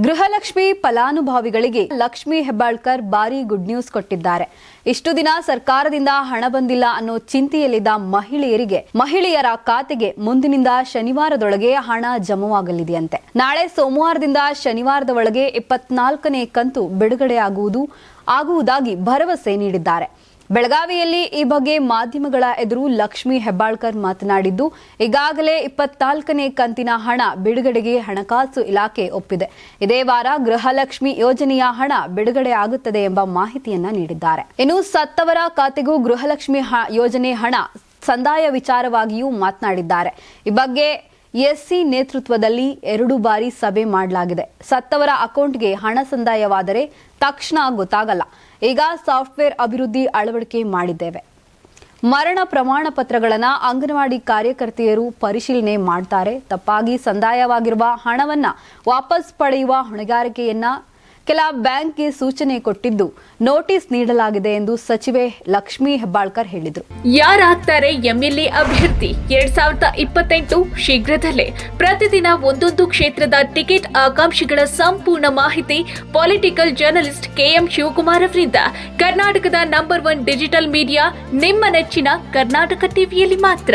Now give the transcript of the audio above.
ಗೃಹಲಕ್ಷ್ಮಿ ಫಲಾನುಭವಿಗಳಿಗೆ ಲಕ್ಷ್ಮಿ ಹೆಬ್ಬಾಳ್ಕರ್ ಭಾರಿ good news ಕೊಟ್ಟಿದ್ದಾರೆ. ಇಷ್ಟು ದಿನ ಸರ್ಕಾರದಿಂದ ಹಣ ಬಂದಿಲ್ಲ ಅನ್ನೋ ಚಿಂತೆಯಲ್ಲಿದ್ದ ಮಹಿಳೆಯರಿಗೆ, ಮಹಿಳೆಯರ ಖಾತೆಗೆ ಮುಂದಿನಿಂದ ಶನಿವಾರದೊಳಗೆ ಹಣ ಜಮವಾಗಲಿದೆಯಂತೆ. ನಾಳೆ ಸೋಮವಾರದಿಂದ ಶನಿವಾರದ ಒಳಗೆ ಇಪ್ಪತ್ನಾಲ್ಕನೇ ಕಂತು ಬಿಡುಗಡೆಯಾಗುವುದು, ಆಗುವುದಾಗಿ ಭರವಸೆ ನೀಡಿದ್ದಾರೆ. ಬೆಳಗಾವಿಯಲ್ಲಿ ಈ ಬಗ್ಗೆ ಮಾಧ್ಯಮಗಳ ಎದುರು ಲಕ್ಷ್ಮಿ ಹೆಬ್ಬಾಳ್ಕರ್ ಮಾತನಾಡಿದ್ದು, ಈಗಾಗಲೇ ಇಪ್ಪತ್ನಾಲ್ಕನೇ ಕಂತಿನ ಹಣ ಬಿಡುಗಡೆಗೆ ಹಣಕಾಸು ಇಲಾಖೆ ಒಪ್ಪಿದೆ. ಇದೇ ವಾರ ಗೃಹಲಕ್ಷ್ಮಿ ಯೋಜನೆಯ ಹಣ ಬಿಡುಗಡೆ ಆಗುತ್ತದೆ ಎಂಬ ಮಾಹಿತಿಯನ್ನ ನೀಡಿದ್ದಾರೆ. ಇನ್ನು ಸತ್ತವರ ಖಾತೆಗೂ ಗೃಹಲಕ್ಷ್ಮಿ ಯೋಜನೆ ಹಣ, ಸಂದಾಯ ವಿಚಾರವಾಗಿಯೂ ಮಾತನಾಡಿದ್ದಾರೆ. ಈ ಬಗ್ಗೆ ಎಸ್ಸಿ ನೇತೃತ್ವದಲ್ಲಿ ಎರಡು ಬಾರಿ ಸಭೆ ಮಾಡಲಾಗಿದೆ. ಸತ್ತವರ ಅಕೌಂಟ್ಗೆ ಹಣ ಸಂದಾಯವಾದರೆ ತಕ್ಷಣ ಗೊತ್ತಾಗಲ್ಲ. ಈಗ ಸಾಫ್ಟ್ವೇರ್ ಅಭಿವೃದ್ಧಿ ಅಳವಡಿಕೆ ಮಾಡಿದ್ದೇವೆ. ಮರಣ ಪ್ರಮಾಣ ಪತ್ರಗಳನ್ನು ಅಂಗನವಾಡಿ ಕಾರ್ಯಕರ್ತೆಯರು ಪರಿಶೀಲನೆ ಮಾಡ್ತಾರೆ. ತಪ್ಪಾಗಿ ಸಂದಾಯವಾಗಿರುವ ಹಣವನ್ನು ವಾಪಸ್ ಪಡೆಯುವ ಹೊಣೆಗಾರಿಕೆಯನ್ನ ಕೆಲ ಬ್ಯಾಂಕ್ಗೆ ಸೂಚನೆ ಕೊಟ್ಟಿದ್ದು ನೋಟಿಸ್ ನೀಡಲಾಗಿದೆ ಎಂದು ಸಚಿವೆ ಲಕ್ಷ್ಮೀ ಹೆಬ್ಬಾಳ್ಕರ್ ಹೇಳಿದರು. ಯಾರಾಗ್ತಾರೆ ಎಂಎಲ್ಎ ಅಭ್ಯರ್ಥಿ? ಎರಡ್ ಸಾವಿರದ ಇಪ್ಪತ್ತೆಂಟು ಶೀಘ್ರದಲ್ಲೇ ಪ್ರತಿದಿನ ಒಂದೊಂದು ಕ್ಷೇತ್ರದ ಟಿಕೆಟ್ ಆಕಾಂಕ್ಷಿಗಳ ಸಂಪೂರ್ಣ ಮಾಹಿತಿ ಪೊಲಿಟಿಕಲ್ ಜರ್ನಲಿಸ್ಟ್ ಕೆಎಂ ಶಿವಕುಮಾರ್ ಅವರಿಂದ. ಕರ್ನಾಟಕದ ನಂಬರ್ ಒನ್ ಡಿಜಿಟಲ್ ಮೀಡಿಯಾ ನಿಮ್ಮ ನೆಚ್ಚಿನ ಕರ್ನಾಟಕ ಟಿವಿಯಲ್ಲಿ ಮಾತ್ರ.